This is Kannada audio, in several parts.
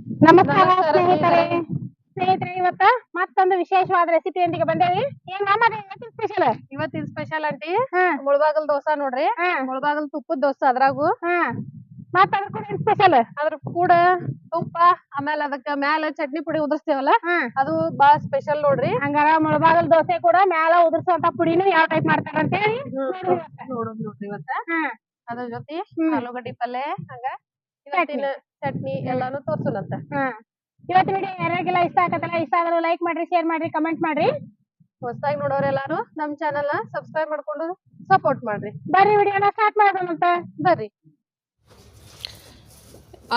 ನಮಸ್ಕಾರ ಸ್ನೇಹಿತರೆ. ಸ್ನೇಹಿತರೆ. ಇವತ್ತ ಮತ್ತೊಂದು ವಿಶೇಷವಾದ ರೆಸಿಪಿಯೊಂದಿಗೆ ಬಂದೇವಿ. ಏನ್ ಮಾಮ ಇವತ್ತಿನ ಸ್ಪೆಷಲ್ ಇವತ್ತಿನ ಸ್ಪೆಷಲ್ ಅಂಟಿ. ಮುಳಬಾಗಲ್ ದೋಸಾ ನೋಡ್ರಿ. ಮುಳಬಾಗಲ್ ತುಪ್ಪದ ದೋಸೆ ಅದ್ರಾಗು. ಹಾ. ಮತ್ತ ಅದ್ರ ಕೂಡ ಸ್ಪೆಷಲ್ ಅದ್ರ ಕೂಡ ತುಪ್ಪ ಆಮೇಲೆ ಅದಕ್ಕ ಮ್ಯಾಲ ಚಟ್ನಿ ಪುಡಿ ಉದರ್ಸ್ತೇವಲ್ಲ ಅದು ಬಾಳ ಸ್ಪೆಷಲ್ ನೋಡ್ರಿ. ಹಂಗಾರ ಮುಳಬಾಗಲ್ ದೋಸೆ ಕೂಡ ಮ್ಯಾಲ ಉದರ್ಸುವಂತ ಪುಡಿನೂ ಯಾವ ಟೈಪ್ ಮಾಡ್ತಾರ ಅಂತ ಹೇಳಿ ನೋಡ್ರಿ ಇವತ್ತ. ಅದ್ರ ಜೊತೆ. ಆಲೂಗಡ್ಡಿ ಪಲ್ಲೆ ಹಂಗ ಇವತ್ತಿನ ಚಟ್ನಿ ಎಲ್ಲಾನು ತೋರ್ಸುನಂತ ಹಾ. ಇವತ್ತಿನ ವಿಡಿಯೋ ಯಾರಿಗೆಲ್ಲ ಇಷ್ಟ ಆಗತ್ತಲ್ಲ ಇಷ್ಟ ಆದ್ರೆ ಲೈಕ್ ಮಾಡ್ರಿ ಶೇರ್ ಮಾಡ್ರಿ ಕಮೆಂಟ್ ಮಾಡ್ರಿ. ಹೊಸದಾಗಿ ನೋಡೋರೆಲ್ಲಾರು ನಮ್ ಚಾನೆಲ್ನ ಸಬ್ಸ್ಕ್ರೈಬ್ ಮಾಡ್ಕೊಂಡು ಸಪೋರ್ಟ್ ಮಾಡ್ರಿ. ಬರ್ರಿ ವಿಡಿಯೋನ ಸ್ಟಾರ್ಟ್ ಮಾಡೋಣಂತ ಬರ್ರಿ.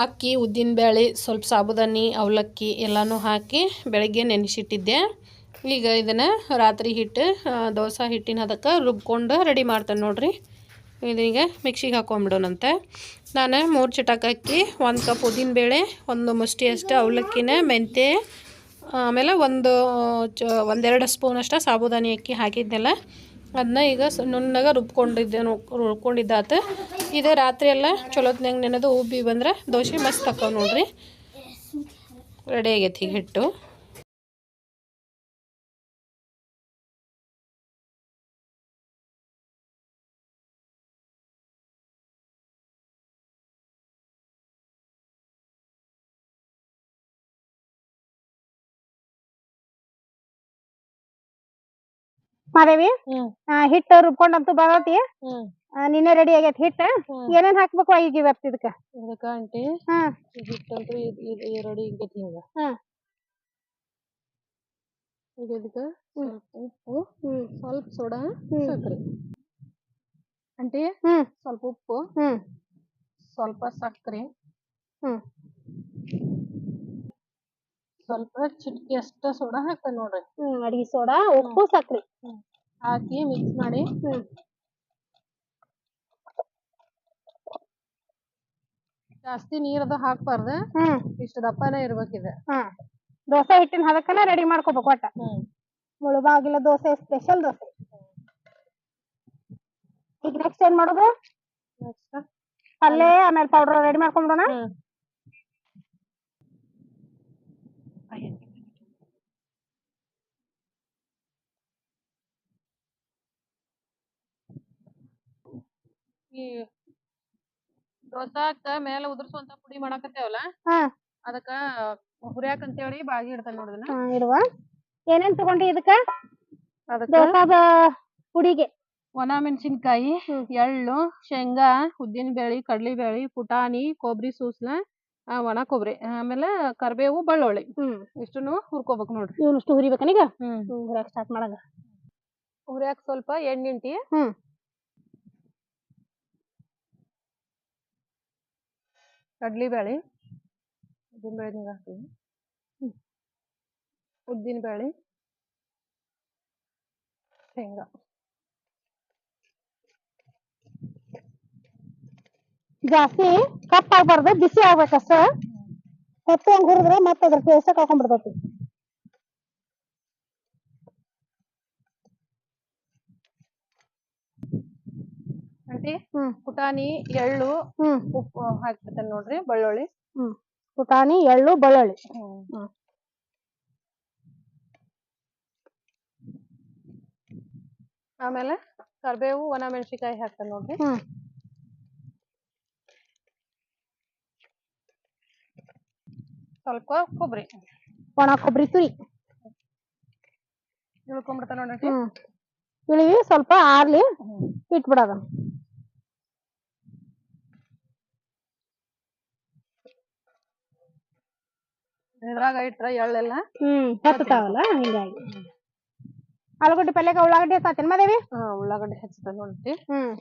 ಅಕ್ಕಿ ಉದ್ದಿನಬೇಳೆ ಸ್ವಲ್ಪ ಸಾಬುದಾನಿ ಅವಲಕ್ಕಿ ಎಲ್ಲಾನು ಹಾಕಿ ಬೆಳಗ್ಗೆ ನೆನೆಸಿಟ್ಟಿದ್ದೆ. ಈಗ ಇದನ್ನು ರಾತ್ರಿ ಹಿಟ್ಟು ದೋಸೆ ಹಿಟ್ಟಿನ ಅದಕ್ಕೆ ರುಬ್ಕೊಂಡು ರೆಡಿ ಮಾಡ್ತೇನೆ ನೋಡ್ರಿ. ಇದೀಗ ಮಿಕ್ಸಿಗೆ ಹಾಕೊಂಡ್ಬಿಡೋಣಂತೆ ನಾನು ಮೂರು ಚಟಕ್ ಹಾಕಿ ಒಂದು ಕಪ್ ಉದ್ದಿನ ಬೇಳೆ, ಒಂದು ಮುಷ್ಟಿ ಅಷ್ಟು, ಅವಲಕ್ಕಿನ, ಮೆಂತ್ಯ, ಆಮೇಲೆ ಒಂದು, ಚ, ಒಂದೆರಡು ಸ್ಪೂನ್ ಅಷ್ಟು ಸಾಬುದಾನಿ ಅಕ್ಕಿ ಹಾಕಿದ್ನೆಲ್ಲ ಅದನ್ನ ಈಗ ನುಣ್ಣಗೆ ರುಬ್ಕೊಂಡಿದ್ದೆ ರುಬ್ಕೊಂಡಿದ್ದಾತ. ಇದು ರಾತ್ರಿ ಎಲ್ಲ ಚಲೋತ್ನಾಗ ನೆನೆದು ಉಬ್ಬಿ ಬಂದ್ರೆ ದೋಸೆ ಮಸ್ತ್ ಹಾಕವ್ ನೋಡ್ರಿ. ರೆಡಿ ಆಗೈತಿ ಈಗ ಹಿಟ್ಟು. ಮಾದೇವಿ? ಹಿಟ್ಟು ರುಬ್ಕೊಂಡಂತೂ ಬರತಿ ನಿನ್ನೆ ರೆಡಿ ಆಗೈತಿ ಹಿಟ್ಟು. ಏನೇನ್ ಹಾಕ್ಬೇಕು ಈಗ ಇವತ್ತು ಇದಕ್ಕ ಇದಕ್ಕ ಆಂಟಿ ಹಿಟ್ಟಂತೂ ರೆಡಿ ಆಗೈತಿ ಈಗ ಈಗ ಇದಕ್ಕ ಉಪ್ಪು ಸ್ವಲ್ಪ ಸೋಡಾ. ಸಕ್ಕರೆ ಹ್ಮ್. ಸ್ವಲ್ಪ ಉಪ್ಪು ಸ್ವಲ್ಪ ಸಕ್ಕರೆ ಸ್ವಲ್ಪ ಚಿಟಕಿ ಅಷ್ಟ ಸೋಡಾ ಹಾಕ್ತೇನೆ ನೋಡ್ರಿ. ಅಡಿಗೆ ಸೋಡಾ ಉಪ್ಪು ಸಕ್ರಿ. ಹಾಕಿ ಮಿಕ್ಸ್ ಮಾಡಿ ಜಾಸ್ತಿ ನೀರದ ಹಾಕ್ಬಾರ್ದ. ಹ್ಮ್. ಇಷ್ಟು ದಪ್ಪನೇ ಇರ್ಬೇಕಿದೆ. ಹಾ. ದೋಸೆ ಹಿಟ್ಟಿನ ಹದಕ್ಕನ ರೆಡಿ ಮಾಡ್ಕೋಬೇಕು ಒಟ್ಟ. ಹ್ಮ್. ಮುಳುಬಾಗಿಲ ದೋಸೆ ಸ್ಪೆಷಲ್ ದೋಸೆ. ಈಗ ನೆಕ್ಸ್ಟ್ ಏನ್ ಮಾಡೋದು? ಪಲ್ಲೆ ಆಮೇಲೆ ಪೌಡರ್ ರೆಡಿ ಮಾಡ್ಕೊಂಡ್ಬಿಡೋಣ ಹ್ಮ್. ಈ ದೋಸಾಕ ಮೇಲೆ ಉದುರ್ಸುವಂತ ಪುಡಿ ಮಾಡಾಕತ್ತೇವಲ್ಲ? ಹಾ. ಅದಕ್ಕ ಹುರ್ಯಾಕ ಅಂತೇಳಿ ಬಾಗಿ ಇಡ್ತಾನೆ ನೋಡಿದನ ಹಾ, ಇಡುವ. ಏನೇನ್ ತಗೊಂಡಿ ಇದಕ್ಕ? ಅದಕ್ಕ ದೋಸಾದ ಪುಡಿಗೆ. ಒಣ ಮೆಣಸಿನ್ಕಾಯಿ ಎಳ್ಳು ಶೇಂಗಾ ಉದ್ದಿನ ಬೇಳಿ ಕಡ್ಲಿ ಬೇಳಿ ಪುಟಾಣಿ ಕೊಬ್ಬರಿ ಸೂಸ್ಲ ಆ, ಒಣ ಕೊಬ್ಬರಿ ಆಮೇಲೆ ಕರಿಬೇವು ಬೆಳ್ಳುಳ್ಳಿ. ಹ್ಮ್. ಇಷ್ಟನ್ನು ಹುರ್ಕೋಬೇಕು ನೋಡ್ರಿ. ಇವನಷ್ಟು ಹುರಿಬೇಕನೀಗ? ಹ್ಮ್. ಹುರಿಯಾಕ ಸ್ಟಾರ್ಟ್ ಮಾಡಂಗ. ಹುರ್ಯಾಕ ಸ್ವಲ್ಪ ಎಣ್ಣಿಂಟಿ ಹ್ಮ್. ಕಡ್ಲಿ ಬ್ಯಾಳಿ ಉದ್ದಿನ ಬೇಳೆ ನೀರ್ ಹಾಕ್ತೀವಿ? ಉದ್ದಿನ ಬೇಳೆ ಶೇಂಗಾ. ಜಾಸ್ತಿ ಕಪ್ ಆಗ್ಬಾರ್ದು ಬಿಸಿ ಆಗ್ಬೇಕಷ್ಟ ಕಪ್ಪು ಹಂಗ್ ಹುರಿದ್ರೆ ಮತ್ತೆ ಅದ್ರ ಟೇಸ್ಟ್ ಕಳ್ಕೊಂಡ್ಬಿಡ್ತೈತಿ. ಆಂಟಿ ಹ್ಮ್. ಪುಟಾಣಿ ಎಳ್ಳು ಹ್ಮ್. ಉಪ್ಪು ಹಾಕ್ಬಿಡ್ತೇನೆ ನೋಡ್ರಿ ಬೆಳ್ಳುಳ್ಳಿ. ಹ್ಮ್. ಪುಟಾಣಿ ಎಳ್ಳು ಬೆಳ್ಳುಳ್ಳಿ. ಹ್ಮ್. ಆಮೇಲೆ ಕರಿಬೇವು ಒಣ ಮೆಣಸಿನ್ಕಾಯಿ ಹಾಕ್ತೇನೆ ನೋಡ್ರಿ. ಹ್ಮ್. ಸ್ವಲ್ಪ ಕೊಬ್ಬರಿ. ಒಣ ಕೊಬ್ಬರಿ ತುರಿ. ಇಳ್ಕೊಂಡ್ಬಿಡ್ತಾನೆ ನೋಡ್ರಿ. ಹ್ಮ್. ಇಳಿವಿ ಸ್ವಲ್ಪ ಆರ್ಲಿ ಇಟ್ಬಿಡೋದ ಇದ್ರಾಗ ಇಟ್ರ ಎಳ್ಳೆಲ್ಲ ಹ್ಮ್ ಹತ್ತತಾವಲ್ಲ ಹಿಂಗಾಗಿ. ಆಲೂಗಡ್ಡೆ ಪಲ್ಯಕ್ಕೆ ಉಳ್ಳಾಗಡ್ಡಿ ಹತ್ತಾತೇನ್ ಮಾದೇವಿ? ಹಾ ಉಳ್ಳಾಗಡ್ಡಿ ಹಚ್ತೇನೆ ನೋಡ್ರಿ. ಹ್ಮ್.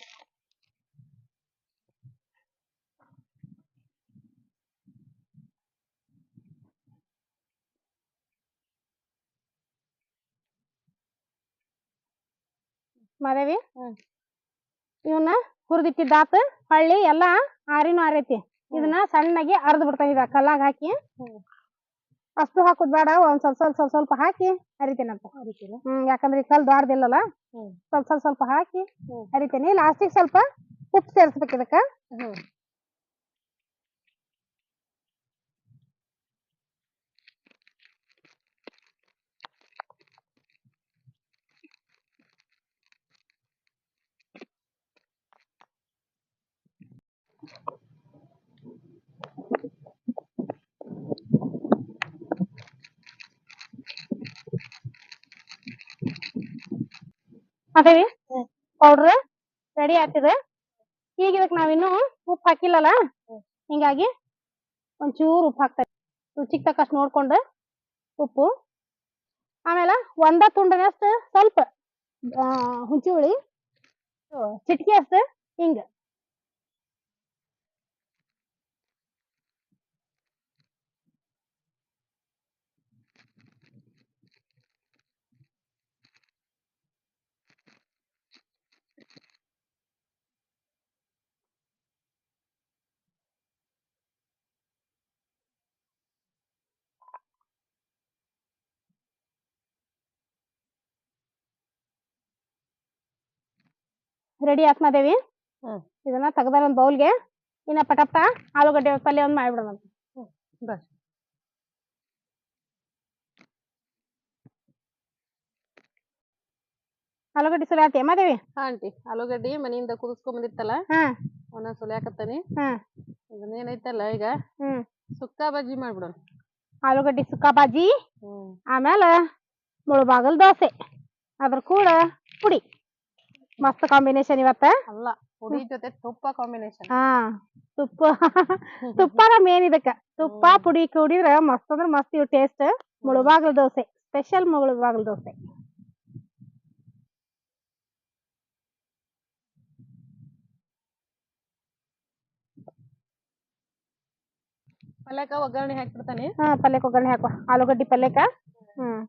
ಮಾದೇವಿ? ಇವನ್ನ ಹುರಿದಿಟ್ಟಿದ್ದಾತ ಹಳ್ಳಿ ಎಲ್ಲಾ ಆರಿನೂ ಆರೈತಿ. ಇದನ್ನ ಸಣ್ಣಗೆ ಅರ್ದ್ ಬಿಡ್ತಾ ಇದ ಕಲ್ಲಾಗ ಹಾಕಿ. ಅಷ್ಟು ಹಾಕುದ್ ಬೇಡ ಒಂದ್ ಸ್ವಲ್ಪ ಸ್ವಲ್ಪ ಸ್ವಲ್ಪ ಸ್ವಲ್ಪ ಹಾಕಿ ಹರಿತೇನಂತ ಹ್ಮ್ ಯಾಕಂದ್ರೆ ಈ ಕಲ್ ದೊಡ್ದಿಲ್ಲಲ್ಲ ಸ್ವಲ್ಪ ಸ್ವಲ್ಪ ಸ್ವಲ್ಪ ಹಾಕಿ ಹರಿತೇನಿ. ಲಾಸ್ಟಿಗೆ ಸ್ವಲ್ಪ ಉಪ್ಪು ಸೇರಿಸ್ಬೇಕು ಇದಕ್ಕ. ಮಾದೇವಿ ಪೌಡ್ರ್ ರೆಡಿ ಆಗ್ತಿದೆ. ಈಗ ಇದಕ್ ನಾವಿನ್ನು ಉಪ್ಪು ಹಾಕಿಲ್ಲಲ್ಲ? ಹಿಂಗಾಗಿ ಒಂಚೂರು ಉಪ್ಪು ಹಾಕ್ತಾರೆ ರುಚಿಗೆ ತಕ್ಕಷ್ಟು ನೋಡ್ಕೊಂಡು ಉಪ್ಪು. ಆಮೇಲೆ ಒಂದ ತುಂಡನಷ್ಟು ಸ್ವಲ್ಪ ಹುಂಚಿ ಹುಳಿ ಚಿಟ್ಕಿ ಅಷ್ಟು ಹಿಂಗ. ರೆಡಿ ಆತ್ಮಾದೇವಿ. ಇದನ್ನ ತೆಗ್ದಾರ ಒಂದ್ ಬೌಲ್ಗೆ ಇನ್ನ ಪಟಪಟ ಆಲೂಗಡ್ಡೆ ಪಲ್ಯ ಒಂದ್ ಮಾಡಿಬಿಡೋಣ. ಬರ್ರಿ ಆಲೂಗಡ್ಡೆ ಸುಲಿ ಆತಿ ಅಮ್ಮದೇವಿ ಹಾ ಆಂಟಿ ಆಲೂಗಡ್ಡಿ ಮನೆಯಿಂದ ಕುದಿಸ್ಕೊಂಡ್ ಬಂದಿತ್ತಲ್ಲ ಹಾ. ಅವನ್ನ ಸುಲಿಯಾಕತ್ತಾನಿ ಇದನ್ನೇನೈತಲ್ಲ ಈಗ? ಸುಕ್ಕಾ ಬಜ್ಜಿ ಮಾಡ್ಬಿಡೋಣ. ಆಲೂಗಡ್ಡೆ ಸುಕ್ಕ ಬಾಜಿ ಆಮೇಲೆ ಮುಳುಬಾಗಲ್ ದೋಸೆ. ಅದ್ರ ಕೂಡ ಪುಡಿ. ಮಸ್ತ್ ಕಾಂಬಿನೇಷನ್ ಇವತ್ತ? ಅಲ್ಲ ಪುಡಿ ಜೊತೆ ತುಪ್ಪ ಕಾಂಬಿನೇಷನ್ ಹಾ ತುಪ್ಪ. ತುಪ್ಪನ ಮೇನ್ ಇದಕ್ಕ. ತುಪ್ಪ ಪುಡಿ ಕುಡಿದ್ರ ಮಸ್ತ್ ಅಂದ್ರ ಮಸ್ತ್ ಇವ್ ಟೇಸ್ಟ್ ಮುಳುಬಾಗ್ಲ ದೋಸೆ. ಸ್ಪೆಷಲ್ ಮುಳುಬಾಗ್ಲ ದೋಸೆ. ಪಲ್ಯಕ್ಕ ಒಗ್ಗರಣೆ ಹಾಕ್ಬಿಡ್ತಾನೆ. ಹಾ ಪಲ್ಯಕ್ ಒಗ್ಗರಣೆ ಹಾಕುವ. ಆಲೂಗಡ್ಡಿ ಪಲ್ಯಕ್ಕ? ಹ್ಮ್.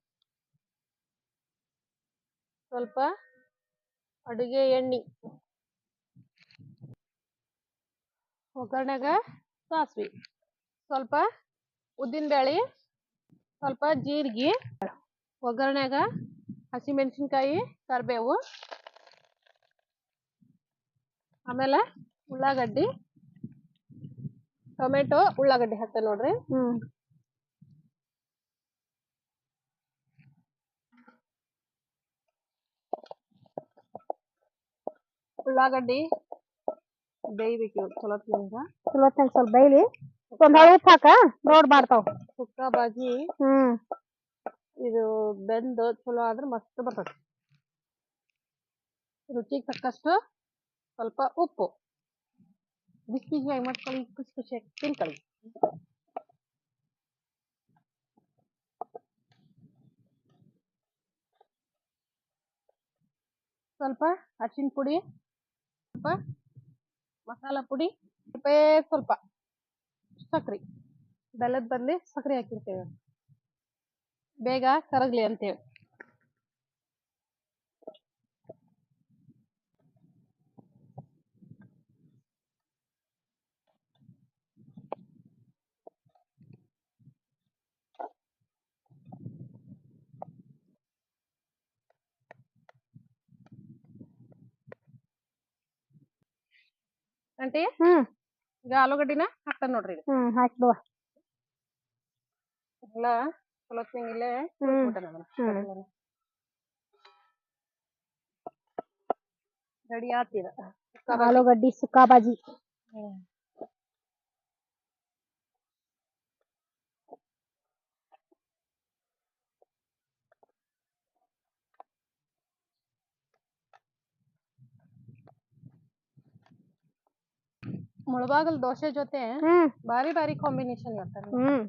ಸ್ವಲ್ಪ ಅಡುಗೆ ಎಣ್ಣಿ. ಒಗ್ಗರಣೆಗ ಸಾಸ್ವಿ. ಸ್ವಲ್ಪ ಉದ್ದಿನ ಬ್ಯಾಳಿ ಸ್ವಲ್ಪ ಜೀರಿಗೆ, ಒಗ್ಗರಣೆಗ ಹಸಿಮೆಣಸಿನ್ಕಾಯಿ, ಕರಿಬೇವು, ಆಮೇಲೆ ಉಳ್ಳಾಗಡ್ಡಿ, ಟೊಮೆಟೊ, ಉಳ್ಳಾಗಡ್ಡಿ ಹಾಕ್ತೇನೆ ನೋಡ್ರಿ. ಉಳ್ಳಾಗಡ್ಡಿ. ಬೇಯ್ಬೇಕು ಇವು ಚಲೋ ತಿಂದ ಚಲೋ ತಂಗ್ ಸ್ವಲ್ಪ ಬೈಲಿ ಒಂದ್ ಹಳೆ ಉಪ್ಪು ಹಾಕ ರೋಡ್ ಮಾಡ್ತಾವ್. ಸುಕ್ಕ ಬಾಜಿ. ಹ್ಮ್. ಇದು ಬೆಂದು ಚಲೋ ಆದ್ರೆ ಮಸ್ತ್ ಬರ್ತದೆ. ರುಚಿಗೆ ತಕ್ಕಷ್ಟು ಸ್ವಲ್ಪ ಉಪ್ಪು. ಬಿಸಿ ಬಿಸಿಯಾಗಿ ಮಾಡ್ಕೊಳ್ಳಿ ಖುಷಿ ಖುಷಿಯಾಗಿ ತಿನ್ಕೊಳ್ಳಿ ಸ್ವಲ್ಪ ಅರಿಶಿನ ಪುಡಿ. ಸ್ವಲ್ಪ ಮಸಾಲ ಪುಡಿ ಸ್ವಲ್ಪ ಸ್ವಲ್ಪ ಸಕ್ರೆ. ಬೆಲ್ಲದ ಬದಲಿ ಸಕ್ರೆ ಹಾಕಿರ್ತೇವೆ. ಬೇಗ ಕರಗ್ಲಿ ಅಂತೇಳಿ. ಆಂಟಿ ಹ್ಮ್ ಈಗ ಆಲೂಗಡ್ಡಿನ ಹಾಕ್ತಾನೆ ನೋಡ್ರಿ ಇದು. ಹ್ಮ್ ಹಾಕ್ಬಿಡುವ ಎಲ್ಲ ಚಲೋ ಇಲ್ಲೇ ಹ್ಮ್ ಹ್ಮ್ ರೆಡಿ ಆತಿದ ಆಲೂಗಡ್ಡಿ ಸುಕ್ಕ ಬಾಜಿ ಮುಳಬಾಗಲ್ ದೋಸೆ ಜೊತೆ ಹ್ಮ್. ಬಾರಿ ಬಾರಿ ಕಾಂಬಿನೇಷನ್ ಇರ್ತಾರೆ ಹ್ಮ್.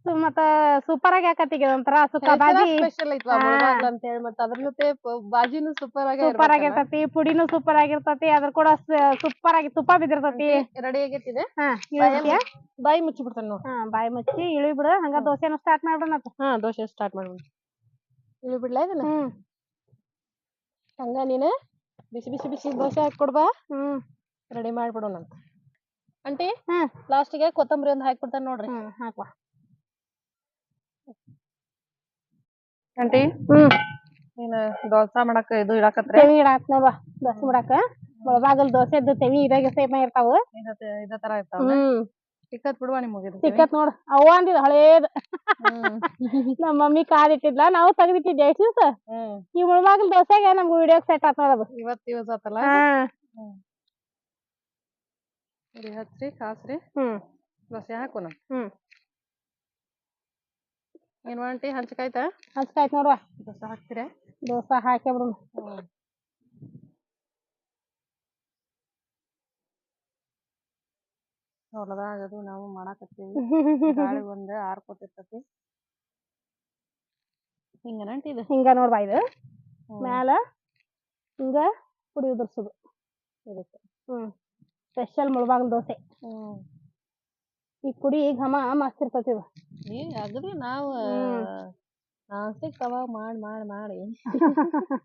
ಸು- ಮತ್ತ ಸೂಪರ್ ಆಗಿ ಆಕತ್ತಿಗೆ ಒಂಥರ ಸುಕ್ಕ ಬಾಜಿ. ಸ್ಪೆಷಲ್ ಐತ್ವಾ ಮುಳಬಾಗ್ಲ ಅಂತ ಹೇಳಿ ಮತ್ತೆ ಅದ್ರ ಜೊತೆ ಪ- ಬಾಜಿನೂ ಸೂಪರ್ ಆಗಿ ಸೂಪರ್ ಆಗಿರ್ತತಿ ಪುಡಿನೂ ಸೂಪರ್ ಆಗಿರ್ತತಿ ಅದ್ರ ಕೂಡ ಸೂಪರ್ ಆಗಿ ತುಪ್ಪ ಬಿದ್ದಿರ್ತತಿ. ರೆಡಿ ಆಗೈತಿದೆ? ಹಾ ಬಾಯಿ ಬಾಯಿ ಮುಚ್ಚಿ ಬಿಡ್ತೇನೆ ನೋಡಿ. ಹಾ ಬಾಯಿ ಮುಚ್ಚಿ ಇಳಿ ಬಿಡು ಹಂಗ ದೋಸೆನ ಸ್ಟಾರ್ಟ್ ಮಾಡ್ಬಿಡಣ ಹಾ ದೋಸೆ ಸ್ಟಾರ್ಟ್ ಮಾಡೋಣ ಇಳಿ ಬಿಡ್ಲಾ ಇದನ್ನ? ಹ್ಮ್. ಹಂಗ ನೀನ ಬಿಸಿ ಬಿಸಿ ಬಿಸಿ ದೋಸೆ ಹಾಕ್ಕೊಡ್ಬಾ ಹ್ಮ್. ರೆಡಿ ಮಾಡ್ಬಿಡೋಣ ಅಂತ ಆಂಟಿ ಹ್ಮ್ ಲಾಸ್ಟಿಗೆ ಕೊತ್ತಂಬರಿ ಒಂದು ಹಾಕ್ಬಿಡ್ತಾನೆ ನೋಡ್ರಿ. ಹ್ಮ್ ಹಾಕುವ ಆಂಟಿ ಹ್ಮ್. ನೀನು ದೋಸೆ ಮಾಡಕ ಇದು ಇಡಾಕತ್ರೆ ತೆವಿ ಇಡಾಕ್ ಬಾ ದೋಸೆ ಇದ್ದು ಒಳಬಾಗಲ್ ದೋಸೆದ್ದು ತೆವಿ ಇದಾಗ ಸೇಮ ಇರ್ತಾವ. ಇದ ತರ ಇರ್ತಾವ ಹ್ಮ್. ಸಿಕ್ಕತ್ ಬಿಡುವ ನಿಮಗೆ ಸಿಕ್ಕತ್ ನೋಡ್. ಅವ್ವ ಅಂದಿದ್ ಹಳೇದ್. ನಮ್ಮ ಮಮ್ಮಿ ಕಾದಿಟ್ಟಿದ್ಲ ನಾವು ತೆಗ್ದಿಟ್ಟಿದ್ದೆ ಎಷ್ಟು ದಿವಸ? ಈ ಮುಳಬಾಗಲ್ ದೋಸೆಗೆ ನಮ್ಗೆ ವಿಡಿಯೋ ಸೆಟ್ ಆತ್ ನೋಡದು ಇವತ್ತು ಯೂಸ್ ಆತಲ್ಲ? ಹಾ. ಇಲ್ಲಿ ಹಚ್ಚಿರಿ ಕಾಸ್ರಿ ಹ್ಞೂ ದೋಸೆ ಹಾಕೋಣ ಹ್ಞೂ ಏನು ಆಂಟಿ ಹಂಚಕಾಯ್ತಾ ಹಂಚ್ಕಾಯ್ತು ನೋಡುವ ದೋಸೆ ಹಾಕ್ತೀರಾ ದೋಸೆ ಹಾಕಿ ಬಿಡು ಹೊಲದಾಗ ಅದು ನಾವು ಮಾಡಾಕತ್ತೀವಿ ಗಾಳಿ ಒಂದು ಆರು ಕೊಟ್ಟಿರ್ತತಿ ಹಿಂಗನ ಇದು ಹಿಂಗ ನೋಡುವ ಇದು ಮ್ಯಾಲ ಹಿಂಗ ಪುಡಿ ಉದುರ್ಸೋದು ಇದಕ್ಕೆ ಹ್ಞೂ ಸ್ಪೆಷಲ್ ಮುಳಬಾಗಿಲು ದೋಸೆ. ಈ ಪುಡಿ ಘಮ ಮಸ್ತ್ ಇರ್ತೈತಿ ಇದು ಏ ಅಗದಿ ನಾವು ಹ್ಮ್. ನಾಸ್ತಿಕ್ ತವಾ ಮಾಡಿ ಮಾಡ್ ಮಾಡಿ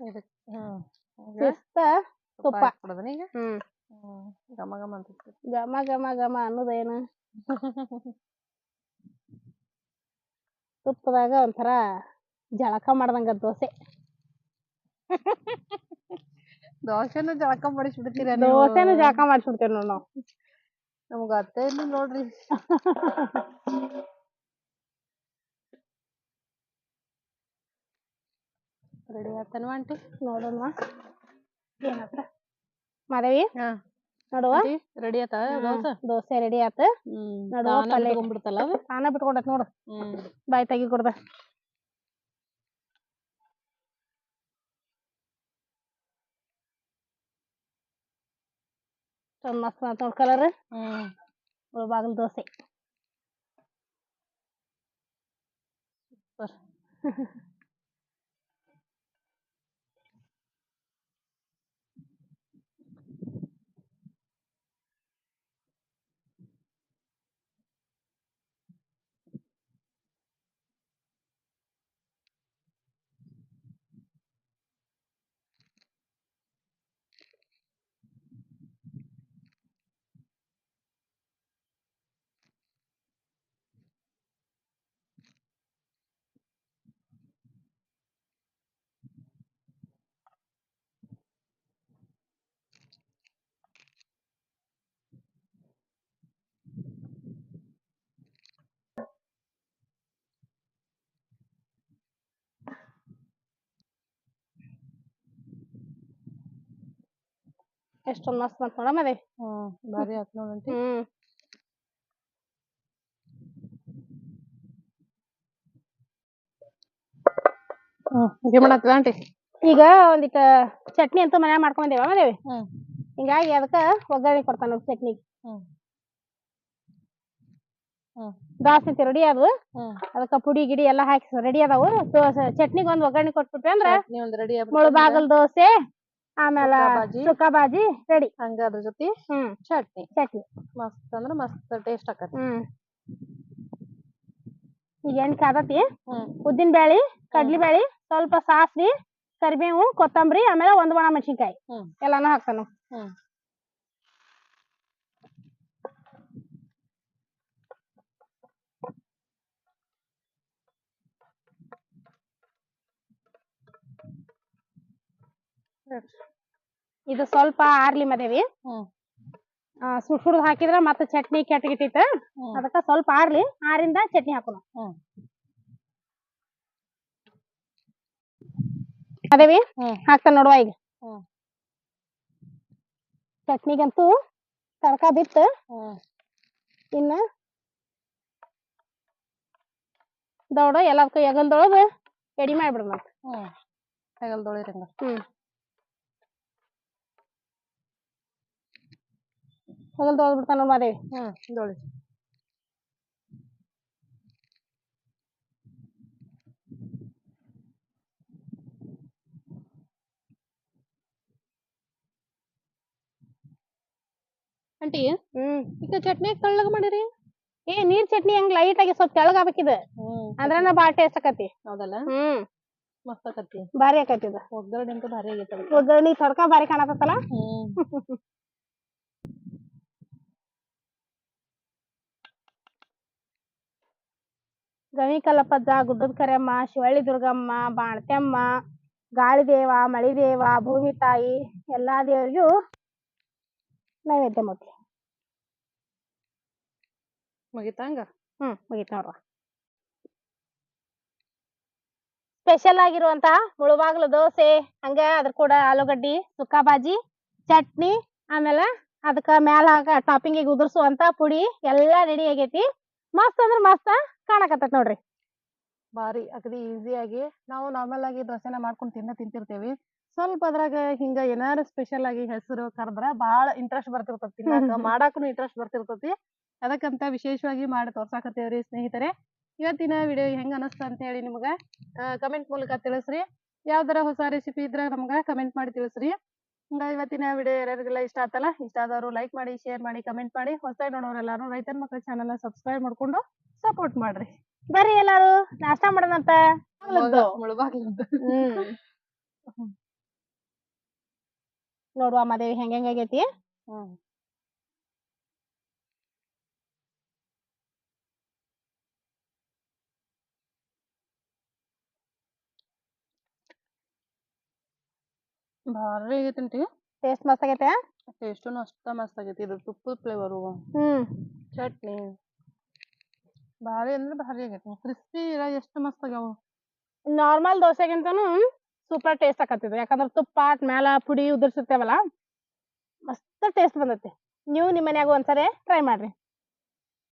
ಈಗ? ಶಿಸ್ತ ತುಪ್ಪ. ತುಪ್ಪ. ಹಾಕ್ಬಿಡೋದನ ಈಗ? ಹ್ಮ್. ಹ್ಮ್ ಘಮ ಘಮ ಅಂತ ಘಮ ಘಮ ಘಮ ಅನ್ನೋದೇನು ತುಪ್ಪದಾಗ ಒಂಥರ ಜಳಕ ಮಾಡ್ದಂಗ ದೋಸೆ. ದೋಸೆನು ಜಳಕ ಮಾಡಿಸ್ಬಿಡ್ತೀರ ದೋಸೆನು ಜಳಕ ಮಾಡಿಸ್ಬಿಡ್ತೇವೆ ನೋಡ್ ನಾವು ನಮ್ಗ ಅತ್ತೆ ಇಲ್ಲ ನೋಡ್ರಿ ರೆಡಿ ಆತನ ಆಂಟಿ ನೋಡೋಣ ಏನತ್ತ ಮಾದೇವಿ ಹಾ ನೋಡುವ ರೆಡಿ ಆತ ದೋಸೆ ದೋಸೆ ರೆಡಿ ಆತ ಹ್ಮ್ ನಡುವ ತಾನ ಪಲ್ಯ. ಬಿಟ್ಕೊಂಡ್ಬಿಡ್ತಲ್ಲ ಅದು ತಾನ ಬಿಟ್ಕೊಂಡತ್ ನೋಡು ಹ್ಮ್ ಬಾಯಿ ತೆಗಿ ಕೊಡ್ದ ಚಂದ ಮಸ್ತ್ ನೋಡ್ ಕಲರ್ ಹ್ಮ್. ಬಾಗಿಲ್ ದೋಸೆ. ಸೂಪರ್. ಎಷ್ಟೊಂದ್ ಮಸ್ತ್ ಬಂತ್ ನೋಡ ಅದೇ. ಹ್ಮ್ ಬಾರಿ ಆತ್ ನೋಡಂಟಿ ಹ್ಮ್. ಏನ್ ಆಂಟಿ? ಈಗ ಒಂದಿಟ ಚಟ್ನಿ ಅಂತೂ ಮನ್ಯಾಗ ಮಾಡ್ಕೊಂಡೇವ ಮಾದೇವಿ ಹ್ಮ್ ಹಿಂಗಾಗಿ ಅದಕ್ಕ ಒಗ್ಗರಣೆ ಕೊಡ್ತಾನ ಚಟ್ನಿ ಹ್ಮ್ ಅಂತ ದಾಸತಿ ರೆಡಿ ಅದು ಹ್ಮ್ ಅದಕ್ಕ ಪುಡಿ ಗಿಡಿ ಎಲ್ಲಾ ಹಾಕಿ ರೆಡಿ ಅದಾವು ಚಟ್ನಿಗ್ ಒಂದ್ ಒಗ್ಗರಣೆ ಕೊಟ್ಬಿಟ್ವಿ ಅಂದ್ರ ಚಟ್ನಿ ಒಂದ್ ರೆಡಿ ಮುಳಬಾಗಲ್ ದೋಸೆ ಆಮೇಲ ಸುಕ್ಕ ಬಾಜಿ. ರೆಡಿ ಹಂಗ ಅದ್ರ ಜೊತೆ ಹ್ಮ್. ಚಟ್ನಿ. ಚಟ್ನಿ. ಮಸ್ತ್ ಅಂದ್ರ ಮಸ್ತ್ ಟೇಸ್ಟ್ ಆಕತಿ ಹ್ಮ್. ಈಗ ಎಣ್ಣೆ ಕಾದತಿ ಉದ್ದಿನ ಬ್ಯಾಳಿ ಕಡ್ಲಿ ಬ್ಯಾಳಿ ಸ್ವಲ್ಪ ಸಾಸ್ವಿ ಕರಿಬೇವು ಕೊತ್ತಂಬರಿ ಆಮೇಲೆ ಒಂದ್ ಒಣ ಮೆಣಸಿನ್ಕಾಯಿ. ಎಲ್ಲಾನು ಹಾಕ್ತಾನು ಇದು ಸ್ವಲ್ಪ ಆರ್ಲಿ ಮದೇವಿ. ಸುಡ್ ಸುಡ್ದು ಹಾಕಿದ್ರ ಮತ್ತ ಚಟ್ನಿ ಕೆಟ್ಟಗಿಟ್ಟಿತ್ತ ಹ್ಮ್. ಅದಕ್ಕ ಸ್ವಲ್ಪ ಆರ್ಲಿ ಆರಿಂದ ಚಟ್ನಿ ಹಾಕೋಣ. ಮದೇವಿ ಹಾಕ್ತಾನ ನೋಡುವ ಈಗ. ಚಟ್ನಿಗಂತೂ ತಡ್ಕ ಬಿತ್ತ ಇನ್ನ ದೌಡ ಎಲ್ಲದಕ್ಕೂ ಎಗಲ್ದೊಳಗ ಎಡಿ ಮಾಡ್ಬಿಡ್ ಮತ್ತ ಹ್ಮ್. ಹೆಗಲ್ ತೊಳೆದ್ ಬಿಡ್ತಾನ ನೋಡ್ ಮಾದೇವಿ ಹ್ಮ್ ದೋಳಿ ಆಂಟಿ ಹ್ಮ್. ಈಗ ಚಟ್ನಿ ತಳ್ಳಗ ಮಾಡಿರಿ? ಏ ನೀರ್ ಚಟ್ನಿ ಹಂಗ್ ಲೈಟ್ ಆಗಿ ಸ್ವಲ್ಪ ತೆಳಗ ಆಗ್ಬೇಕಿದ ಅಂದ್ರನ ಬಾಳ ಟೇಸ್ಟ್ ಆಕತಿ ಹೌದಲ್ಲ? ಹ್ಮ್. ಮಸ್ತ್ ಆಕತಿ ಭಾರಿ ಆಕತಿ ಇದು. ಒಗ್ಗರಣೆ ಅಂತೂ ಭಾರಿ ಆಗೈತಲ್ಲ. ಒಗ್ಗರಣಿ ತಡ್ಕ ಭಾರಿ ಕಾಣತತ್ತಲ್ಲ ಹ್ಮ್. ಗವಿಕಲ್ಲಪ್ಪಜ್ಜ ಗುಡ್ಡದ ಕರೆಯಮ್ಮ ಶಿವಳ್ಳಿ ದುರ್ಗಮ್ಮ ದೇವ ಗಾಳಿದೇವ ಮಳಿದೇವ ಭೂಮಿ ತಾಯಿ ಎಲ್ಲಾ ದೇವರಿಗೂ ನೈವೇದ್ಯ ಮುಟ್ಟಿ ಮುಗಿತಂಗ? ಹ್ಮ್ ಮುಗಿತ ನೋಡ್ರ ಸ್ಪೆಷಲ್ ಆಗಿರುವಂತ ಮುಳುಬಾಗ್ಲು ದೋಸೆ ಹಂಗ ಅದ್ರ ಕೂಡ ಆಲೂಗಡ್ಡಿ ಸುಕ್ಕಾ ಬಾಜಿ ಚಟ್ನಿ ಆಮೇಲೆ ಅದಕ್ಕ ಮ್ಯಾಲ ಟಾಪಿಂಗಿಗೆ ಉದುರ್ಸುವಂತ ಪುಡಿ ಎಲ್ಲಾ ರೆಡಿ ಆಗೈತಿ. ಮಸ್ತ್ ಅಂದ್ರ ಮಸ್ತ್. ಕಾಣಕತ್ತೈತ್ ನೋಡ್ರಿ. ಬಾರಿ ಅಗದಿ ಈಸಿಯಾಗಿ ನಾವು ನಾರ್ಮಲ್ ಆಗಿ ದೋಸೆನ ಮಾಡ್ಕೊಂಡು ತಿನ್ನ ತಿಂತಿರ್ತೇವಿ. ಸ್ವಲ್ಪ ಅದ್ರಾಗ ಹಿಂಗ ಏನಾರ ಸ್ಪೆಷಲ್ ಆಗಿ ಹೆಸರು ಕರೆದ್ರ ಬಾಳ ಇಂಟ್ರೆಸ್ಟ್ ಬರ್ತಿರ್ತೈತಿ ತಿನ್ನಾಕ. ಮಾಡಾಕನು ಇಂಟ್ರೆಸ್ಟ್ ಬರ್ತಿರ್ತೈತಿ. ಅದಕ್ಕಂತ ವಿಶೇಷವಾಗಿ ಮಾಡಿ ತೋರ್ಸಾಕತ್ತೇವ್ರಿ ಸ್ನೇಹಿತರೆ. ಇವತ್ತಿನ ವಿಡಿಯೋ ಹೆಂಗ ಅನಸ್ತ ಅಂತ ಹೇಳಿ ನಿಮ್ಗ ಕಮೆಂಟ್ ಮೂಲಕ ತಿಳಿಸ್ರಿ. ಯಾವ್ದಾರ ಹೊಸ ರೆಸಿಪಿ ಇದ್ರ ನಮ್ಗ ಕಮೆಂಟ್ ಮಾಡಿ ತಿಳಿಸ್ರಿ. ಹಂಗ ಇವತ್ತಿನ ವಿಡಿಯೋ ಯಾರ್ಯಾರಿಗೆಲ್ಲ ಇಷ್ಟ ಆತಲ್ಲ ಇಷ್ಟ ಆದವರು ಲೈಕ್ ಮಾಡಿ ಶೇರ್ ಮಾಡಿ ಕಮೆಂಟ್ ಮಾಡಿ ಹೊಸ ನೋಡೋರೆಲ್ಲಾರು ರೈತನ ಮಕ್ಕಳ ಚಾನಲ್ ಸಬ್ಸ್ಕ್ರೈಬ್ ಮಾಡ್ಕೊಂಡು ಸಪೋರ್ಟ್ ಮಾಡ್ರಿ. ಬರ್ರಿ ಎಲ್ಲಾರು ನಾಷ್ಟಾ ಮಾಡೋಣಂತ ನೋಡುವ ಮಾದೇವಿ ಹೆಂಗ ಹೆಂಗಾಗೈತಿ ಹ್ಮ್. ಭಾರಿ ಆಗೈತಂಟಿ ಟೇಸ್ಟ್ ಮಸ್ತ್ ಆಗೈತೆ? ಟೇಸ್ಟ್ ಅಷ್ಟ ಮಸ್ತ್ ಆಗೈತಿ. ಇದು ತುಪ್ಪದ ಫ್ಲೇವರು ಹ್ಮ್. ಚಟ್ನಿ. ಭಾರಿ ಅಂದ್ರೆ ಭಾರಿ ಆಗೈತಿ. ಕ್ರಿಸ್ಪಿ ಇರ ಎಷ್ಟು ಮಸ್ತ್ ಆಗ್ಯಾವ. ನಾರ್ಮಲ್ ದೋಸೆಗಿಂತನೂ ಸೂಪರ್ ಟೇಸ್ಟ್ ಆಗತ್ತಿದ್ರು ಯಾಕಂದ್ರೆ ತುಪ್ಪ ಮ್ಯಾಲ ಪುಡಿ ಉದುರ್ಸಿರ್ತೇವಲ್ಲ ಮಸ್ತ್ ಟೇಸ್ಟ್ ಬಂದೈತಿ. ನೀವು ನಿಮ್ಮ ಮನ್ಯಾಗ ಒಂದ್ಸರಿ ಟ್ರೈ ಮಾಡ್ರಿ.